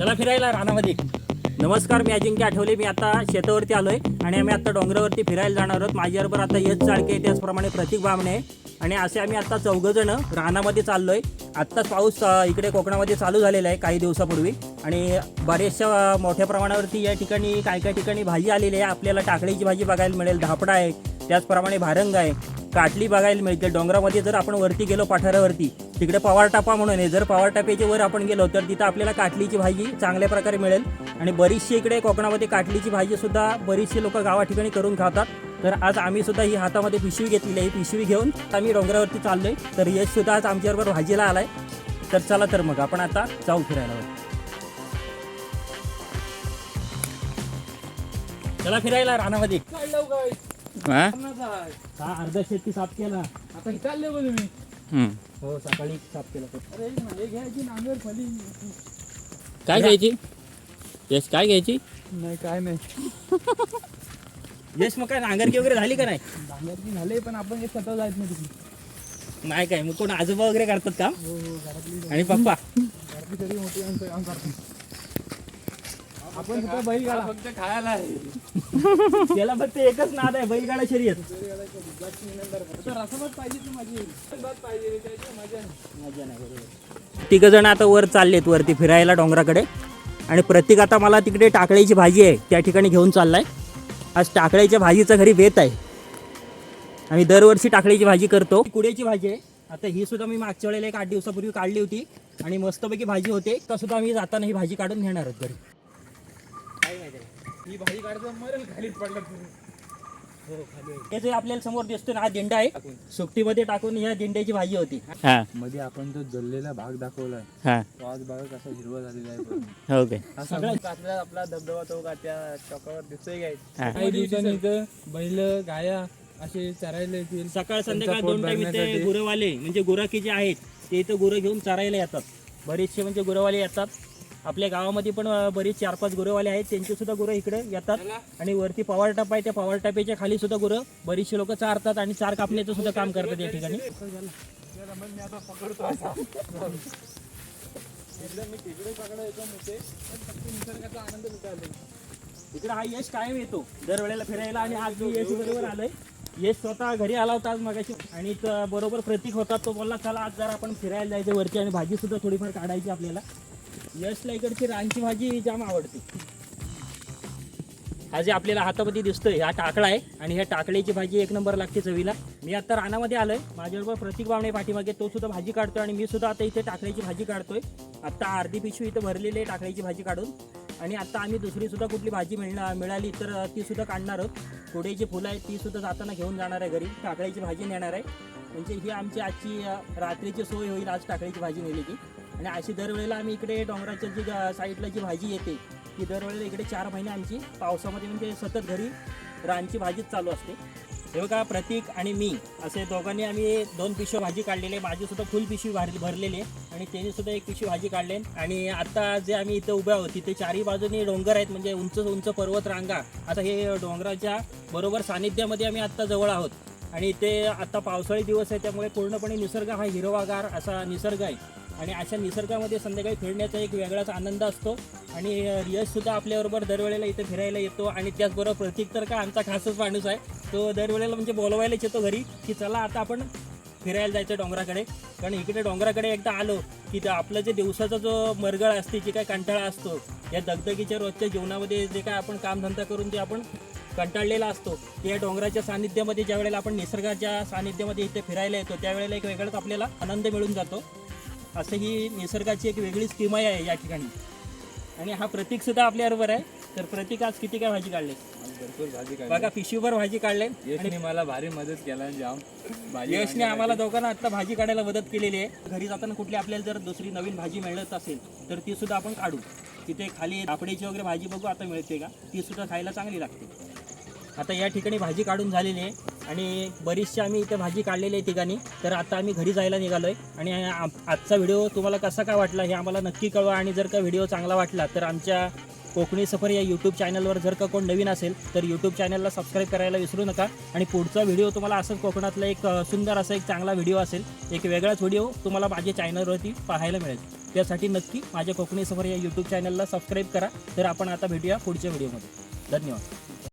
चला फिरायला रानामध्ये. नमस्कार मी अजिंक्य आठवले. मी आता शेतावरती आलोय आणि आम्ही आता डोंगरावरती फिरायला जाणार आहोत. माझ्याबरोबर आता यश चाळके त्याचप्रमाणे प्रतीक बामणे आहे. आणि असे आम्ही आता चौघजण रानामध्ये चाललोय. आत्ताच पाऊस इकडे कोकणामध्ये चालू झालेला आहे काही दिवसापूर्वी. आणि बरेचशा मोठ्या प्रमाणावरती या ठिकाणी काय काय ठिकाणी भाजी आलेली आहे. आपल्याला टाकळीची भाजी बघायला मिळेल धापडा आहे त्याचप्रमाणे भारंग आहे. काटली बघायला मिळते. डोंगरामध्ये जर आपण वरती गेलो पठारावरती तिकडे पवार टापा म्हणून आहे. जर पवार टापेच्या वर आपण गेलो तर तिथं आपल्याला काटलीची भाजी चांगल्या प्रकारे मिळेल. आणि बरीचशी इकडे कोकणामध्ये काटलीची भाजी सुद्धा बरीचशी लोक गावा ठिकाणी करून खातात. तर आज आम्ही सुद्धा ही हातामध्ये पिशवी घेतलेली आहे. ही पिशवी घेऊन आम्ही डोंगरावरती चाललोय. तर यश सुद्धा आज आमच्याबरोबर भाजीला आलाय. तर चला तर मग आपण आता जाऊ फिरायला. चला फिरायला रानामध्ये. हा? आता अर्धा शेती साफ केला. चालले बघ तुम्ही. हो सकाळी साफ केला हे काय घ्यायची? यश काय घ्यायची? नाही काय नाही. यश मग काय नांगरकी वगैरे झाली का नाही? नांगरची झाले पण आपण हे स्वतः जायत नाही तिकडे. नाही काय मग कोण आजोबा वगैरे करतात काम हो हो घरातली आणि पप्पा? मोठी आपण सुद्धा बैल गाडा फक्त खायला आहे. त्याला फक्त एकच नाद आहे बैलगाडा शर्यत. रसमच पाहिजे मजा नाही. तिघ जण आता वर चाललेत वरती फिरायला डोंगराकडे. आणि प्रत्येक आता मला तिकडे टाकळीची भाजी आहे त्या ठिकाणी घेऊन चाललाय. आज टाकळीच्या भाजीचा घरी बेत आहे. आम्ही दरवर्षी टाकळीची भाजी करतो. कुड्याची भाजी आहे. आता ही सुद्धा मी मागच्या वेळेला एक आठ दिवसापूर्वी काढली होती. आणि मस्तपैकी भाजी होते. तर सुद्धा मी जाताना ही भाजी काढून घेणार आहोत घरी. ही भाजी काढतो मरेल खालीच पडलं हे आपल्याला समोर दिसतो ना हा दिंडा आहे. सुकटीमध्ये टाकून या दिंड्याची भाजी होती. हा. मध्ये आपण जो जललेला भाग दाखवलाय. हा. तो आज बघा कसा हिरवा झालेला आहे. हो हा आपला धबधबा तो का त्या चौकावर दिसतोय काय. काही दिवसांनी इथं बैल गाया असे चरायला येतील. सकाळ संध्याकाळ दोन टाइम इथे. गुरवाले म्हणजे गुराखी जे आहेत ते इथं गुरं घेऊन चरायला येतात. बरेचसे म्हणजे गुरवाले येतात. आपल्या गावामध्ये पण बरेच चार पाच गुरंवाले आहेत. त्यांचे सुद्धा गुरं इकडे येतात. आणि वरती पवार टाप आहे. त्या पवार टापेच्या खाली सुद्धा गुरं बरीचशी लोक चारतात आणि चार कापण्याचं सुद्धा काम करतात या ठिकाणी. इकडे हा यश कायम येतो. दरवेळेला फिरायला आणि आज मी यश बरोबर आलोय. यश स्वतः घरी आला होता आज मगाशी. आणि बरोबर प्रतीक होता. तो बोलला चला आज जरा आपण फिरायला जायचं वरती आणि भाजी सुद्धा थोडीफार काढायची आपल्याला. यशला इकडची रानची भाजी जाम आवडते. हा जे आपल्याला हातामध्ये दिसतोय हा टाकळा आहे आणि ह्या टाकळ्याची भाजी एक नंबर लागते चवीला. मी आता रानामध्ये आलोय माझ्याबरोबर प्रतीक बावणे पाठीमागे तो सुद्धा भाजी काढतोय आणि मी सुद्धा आता इथे टाकळ्याची भाजी काढतोय. आता अर्धी पिशवी इथं भरलेली आहे टाकळ्याची भाजी काढून. आणि आता आम्ही दुसरी सुद्धा कुठली भाजी मिळणार मिळाली तर ती सुद्धा काढणार आहोत. कोडेची फुलं आहेत ती सुद्धा जाताना घेऊन जाणार आहे घरी. टाकळ्याची भाजी नेणार आहे. म्हणजे ही आमची आजची रात्रीची सोय होईल आज टाकळीची भाजी नेली की आणि अशी दरवेळेला आम्ही इकडे डोंगराच्या जी साईडला जी भाजी येते ती दरवेळेला इकडे चार महिने आमची पावसामध्ये म्हणजे सतत घरी रानची भाजीच चालू असते. हे बघा प्रतीक आणि मी असे दोघांनी आम्ही दोन पिशव्या भाजी काढलेली आहे फुल पिशवी भरली भरलेली आहे आणि त्यांनी सुद्धा एक पिशवी भाजी काढले आहे. आणि आता जे आम्ही इथं उभ्या आहोत तिथे चारही बाजूनी डोंगर आहेत म्हणजे उंच उंच पर्वत रांगा. आता हे डोंगराच्या बरोबर सानिध्यामध्ये आम्ही आत्ता जवळ आहोत. आणि इथे आत्ता पावसाळी दिवस आहे त्यामुळे पूर्णपणे निसर्ग हा हिरवागार असा निसर्ग आहे. आणि अशा निसर्गामध्ये संध्याकाळी फिरण्याचा एक वेगळाच आनंद असतो. आणि यशसुद्धा आपल्याबरोबर दरवेळेला इथे फिरायला येतो आणि त्याचबरोबर प्रतीक तर का आमचा खासच माणूस आहे. तो दरवेळेला म्हणजे बोलवायलाच येतो घरी की चला आता आपण फिरायला जायचं डोंगराकडे. कारण इकडे डोंगराकडे एकदा आलो की आपलं जे दिवसाचा जो मरगळ असते जे काय कंटाळा असतो या दगदगीच्या रोजच्या जीवनामध्ये जे काय आपण कामधंदा करून जे आपण कंटाळलेला असतो या डोंगराच्या सानिध्यामध्ये ज्या वेळेला आपण निसर्गाच्या सानिध्यामध्ये इथे फिरायला येतो त्यावेळेला एक वेगळाच आपल्याला आनंद मिळून जातो. असं ही निसर्गाची एक वेगळीच किमया आहे या ठिकाणी. आणि हा प्रतीक सुद्धा आपल्याबरोबर आहे. तर प्रतीक आज किती काय भाजी काढले? भरपूर भाजी बघा पिशवीभर भाजी काढले. यशने मला भारी मदत केला जाम भाजी यशने आम्हाला दोघांना आता भाजी काढायला मदत केलेली आहे. घरी जाताना कुठली आपल्याला जर दुसरी नवीन भाजी मिळत असेल तर ती सुद्धा आपण काढू. तिथे खाली आपडीची वगैरे भाजी बघू आता मिळते का? ती सुद्धा खायला चांगली लागते. आता या ठिकाणी भाजी काढून झालेली आहे. आणि बरीचशी आम्ही इथे भाजी काढलेली आहे ठिकाणी. तर आता आम्ही घरी जायला निघालो आहे आणि आजचा व्हिडिओ तुम्हाला कसा काय वाटला हे आम्हाला नक्की कळवा. आणि जर का व्हिडिओ चांगला वाटला तर आमच्या कोकणी सफर या यूट्यूब चॅनलवर जर का कोण नवीन असेल तर यूट्यूब चॅनलला सबस्क्राईब करायला विसरू नका. आणि पुढचा व्हिडिओ तुम्हाला असंच कोकणातला एक सुंदर असा एक चांगला व्हिडिओ असेल. एक वेगळाच व्हिडिओ तुम्हाला माझ्या चॅनलवरती पाहायला मिळेल. त्यासाठी नक्की माझ्या कोकणी सफर या यूट्यूब चॅनलला सबस्क्राईब करा. तर आपण आता भेटूया पुढच्या व्हिडिओमध्ये. धन्यवाद.